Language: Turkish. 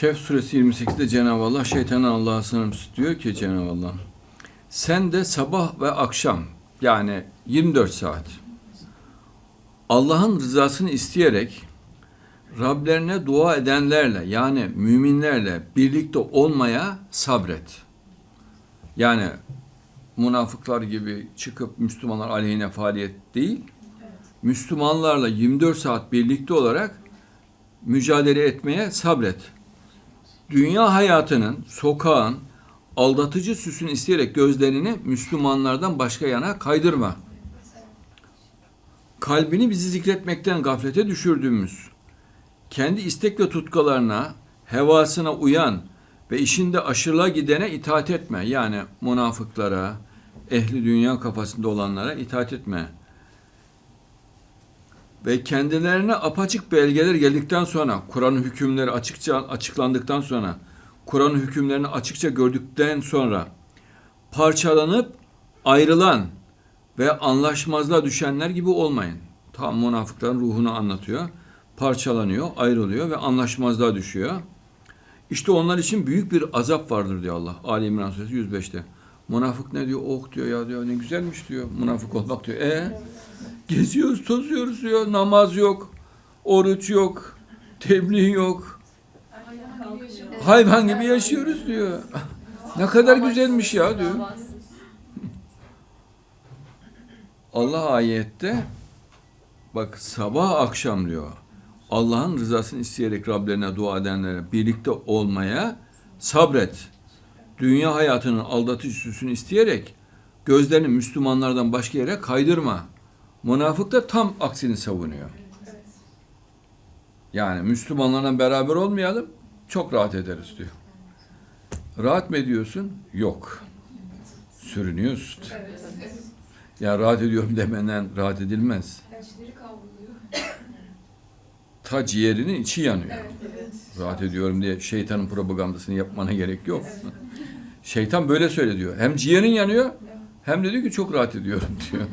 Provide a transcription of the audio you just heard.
Kehf suresi 28'de Cenab-ı Allah şeytanın Allah'a sınırmış diyor ki Cenab-ı Allah sen de sabah ve akşam yani 24 saat Allah'ın rızasını isteyerek Rablerine dua edenlerle yani müminlerle birlikte olmaya sabret. Yani münafıklar gibi çıkıp Müslümanlar aleyhine faaliyet değil, Müslümanlarla 24 saat birlikte olarak mücadele etmeye sabret. Dünya hayatının, sokağın, aldatıcı süsünü isteyerek gözlerini Müslümanlardan başka yana kaydırma. Kalbini bizi zikretmekten gaflete düşürdüğümüz, kendi istek ve tutkalarına, hevasına uyan ve işinde aşırılığa gidene itaat etme. Yani münafıklara, ehli dünya kafasında olanlara itaat etme. Ve kendilerine apaçık belgeler geldikten sonra, Kur'an'ın hükümleri açıkça açıklandıktan sonra, Kur'an'ın hükümlerini açıkça gördükten sonra parçalanıp ayrılan ve anlaşmazlığa düşenler gibi olmayın. Tam münafıkların ruhunu anlatıyor. Parçalanıyor, ayrılıyor ve anlaşmazlığa düşüyor. İşte onlar için büyük bir azap vardır diyor Allah. Ali İmran Suresi 105'te. Münafık ne diyor? Oh diyor ya diyor ne güzelmiş diyor. Münafık olmak diyor. E geziyoruz, tozuyoruz diyor. Namaz yok, oruç yok, tebliğ yok. Hayvan gibi yaşıyoruz diyor. Ne kadar güzelmiş ya diyor. Allah ayette bak sabah akşam diyor. Allah'ın rızasını isteyerek Rablerine dua edenlere birlikte olmaya sabret. Dünya hayatının aldatıcı süsünü isteyerek gözlerini Müslümanlardan başka yere kaydırma. Münafık da tam aksini savunuyor. Yani Müslümanlarla beraber olmayalım, çok rahat ederiz diyor. Rahat mı ediyorsun? Yok. Sürünüyorsun. Ya rahat ediyorum demenden rahat edilmez. Ta ciğerinin içi yanıyor. Rahat ediyorum diye şeytanın propagandasını yapmana gerek yok. Şeytan böyle söyle diyor. Hem ciğerin yanıyor hem de diyor ki çok rahat ediyorum diyor.